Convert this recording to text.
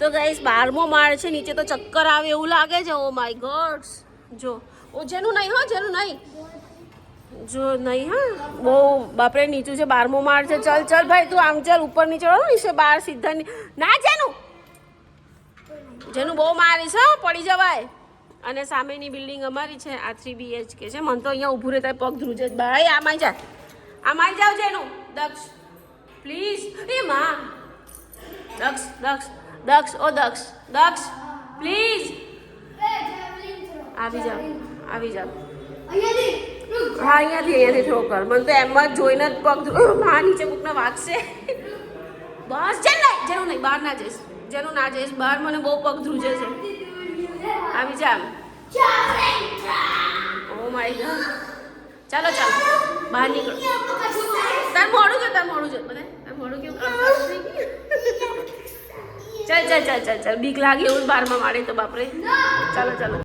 તો ગાઈસ બારમો માળ છે, નીચે તો ચક્કર આવે એવું લાગે છે. ઓ માય ગોડ્સ જો. ઓ, જેનું નહીં હો, જેનું નહીં. જો નહીં હા. બહુ, બાપરે, નીચું છે, બારમો માળ છે. ચલ ચલ ભાઈ, તું આમ ચાલ, ઉપર નીચે નીચે બાર સીધા ના જેનું. જેનું બહુ મારી હો, પડી જવાય. અને સામેની બિલ્ડિંગ અમારી છે, આ થ્રી બીએચકે છે. મને તો અહીંયા ઊભું રહેતા પગ ધ્રુજે છે. ભાઈ આમાં જા. આમાં જાવ જેનું. દક્ષ. પ્લીઝ એ માં. દક્ષ દક્ષ. દક્ષ ઓ દક્ષ દક્ષ પ્લીઝ આવી જાવ આવી જાવ હા અહીંયાથી અહીંયાથી થ્રો કર. મને તો એમ જ જોઈને જ પગમાં નીચે કોકને વાગશે. બસ છે ને. જેનું નહીં બહાર ના જઈશ. જેનું ના જઈશ બહાર મને બહુ પગ ધ્રુજે છે. આવી જા ઓ માય ગોડ ચાલો ચાલો. બહાર નીકળો. તાર મોડું જો તાર મોડું છે બધા તાર મોડું કેવું કામ ચાલ ચાલ ચાલ ચાલ ચાલ. બીક લાગે એવું બારમાં મારે તો બાપરે. ચાલો ચાલો.